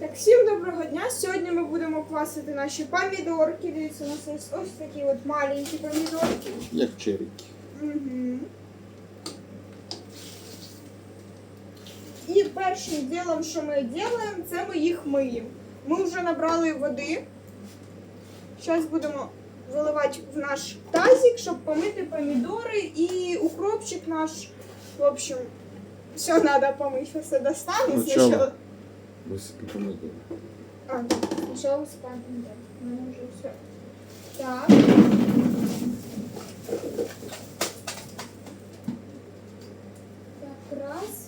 Так, всім доброго дня. Сьогодні ми будемо квасити наші помідорки. Дивіться, у нас є ось такі от маленькі помідорки. Як черіки. Угу. І першим ділом, що ми робимо, це ми їх миємо. Ми вже набрали води. Зараз будемо виливати в наш тазик, щоб помити помідори і укропчик наш. В общем, все треба помити, все достану. Висипи помидори. А, почала висипати помідори. Ну, У мене вже все. Так. Так, раз.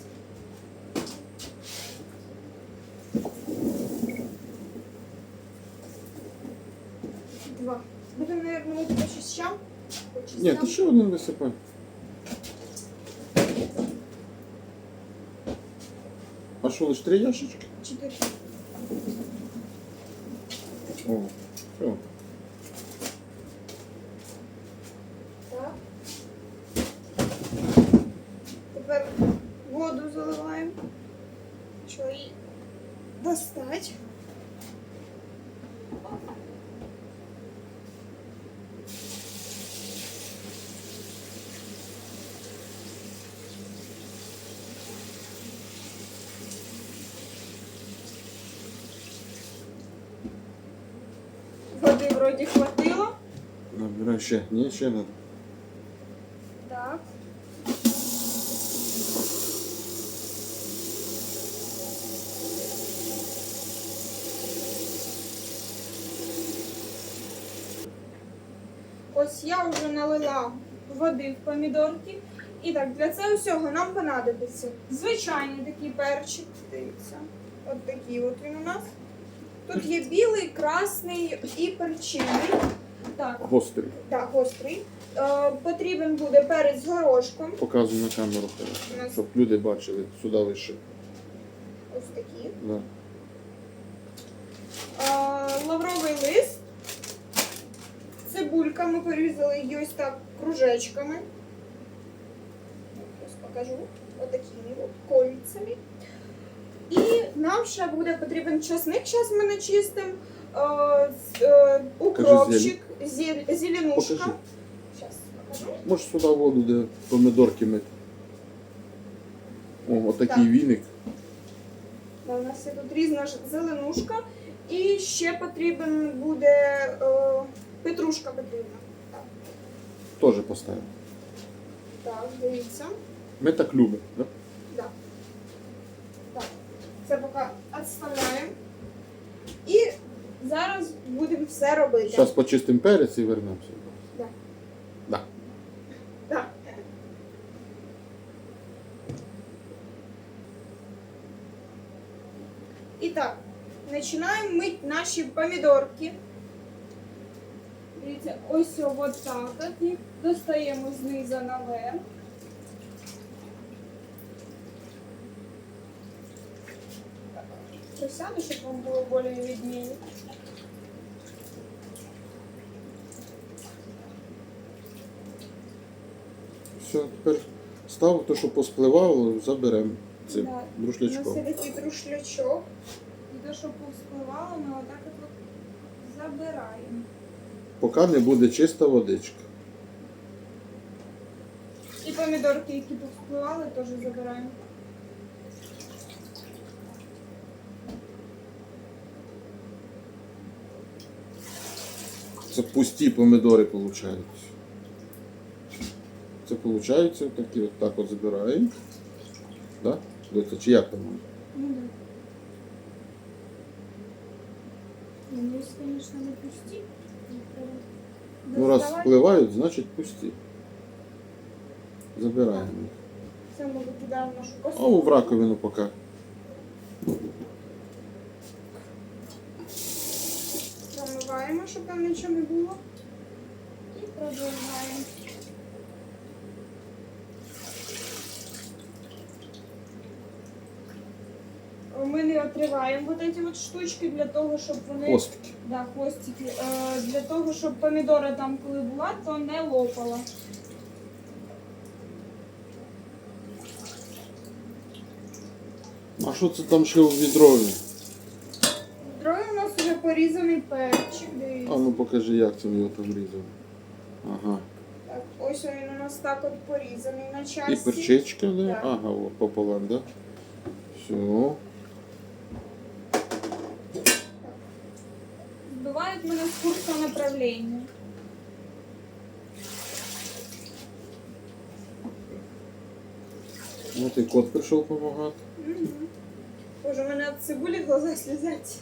Два. Будемо, мабуть, по шість щам. Ні, ти ще один висипай. А що, лише три ящички? Четыре. О, все. Так. Тепер воду заливаємо. Що її достать. Вроді хватило. Набирай ще. Ні, ще не. Так. Ось я вже налила води в помідорки. І так, для цього всього нам понадобиться звичайний такий перчик. Дивіться. От такий от він у нас. Тут є білий, красний і перчений. Так, Гострий. так, гострий. Е, потрібен буде перець з горошком. Показуй на камеру, У нас- щоб люди бачили. Сюди лише. Ось такі. Да. Е, лавровий лист. Цибулька ми порізали її ось так кружечками. Ось покажу. Отакими от кольцями. І нам ще буде потрібен часник, зараз ми начистимо. Е, е, укропчик, зель- зеленушка. Покажи. Зараз покажу. Можеш сюди воду, де помидорки мити. О, отакий Так. віник. Да, у нас є тут різна ж- зеленушка. І ще потрібен буде е, петрушка потрібна. Теж поставимо. так, дивіться. Ми так любимо. Да? Да. Так, це поки відставляємо. І зараз будемо все робити. Зараз почистимо перець і вернемося. Да. Да. Так. І так, починаємо мити наші помідорки. Дивіться, ось от так от їх достаємо знизу наверх. Так, Присяду, щоб вам було більш видніше. Все, тепер став то, що поспливало, заберемо цим Да. Друшлячком. є такий друшлячок. І те, що повспливало, ми отак от забираємо. Поки не буде чиста водичка. І помідорки, які повспливали, теж забираємо. Це пусті помидори виходять. Це виходить такі от так от забираємо. Да? Доця, чи як там? Ну да. Ну, якщо, звісно, не пусті, то Ну раз доставати. впливають, значить пусті. Забираємо. їх. Це ми викидаємо в нашу А посуду. в раковину поки. Промиваємо, щоб там нічого не було. І продовжаємо. Ми не отриваємо вот эти вот штучки для того, щоб вони Хвостики. да, хвостики, е, для того, щоб помідора там коли була, то не лопала. А що це там ще у відрові? порізаний перчик, А дивіться. ну покажи, як це його там різали. Ага. Так, ось він у нас так от порізаний на І часті. перчичка, да? Так. Ага, о, пополам, да? Все. Збивають меня с курса направления. Вот и кот прийшов допомагати. Угу. Боже, у мене от цибулі глаза слізять.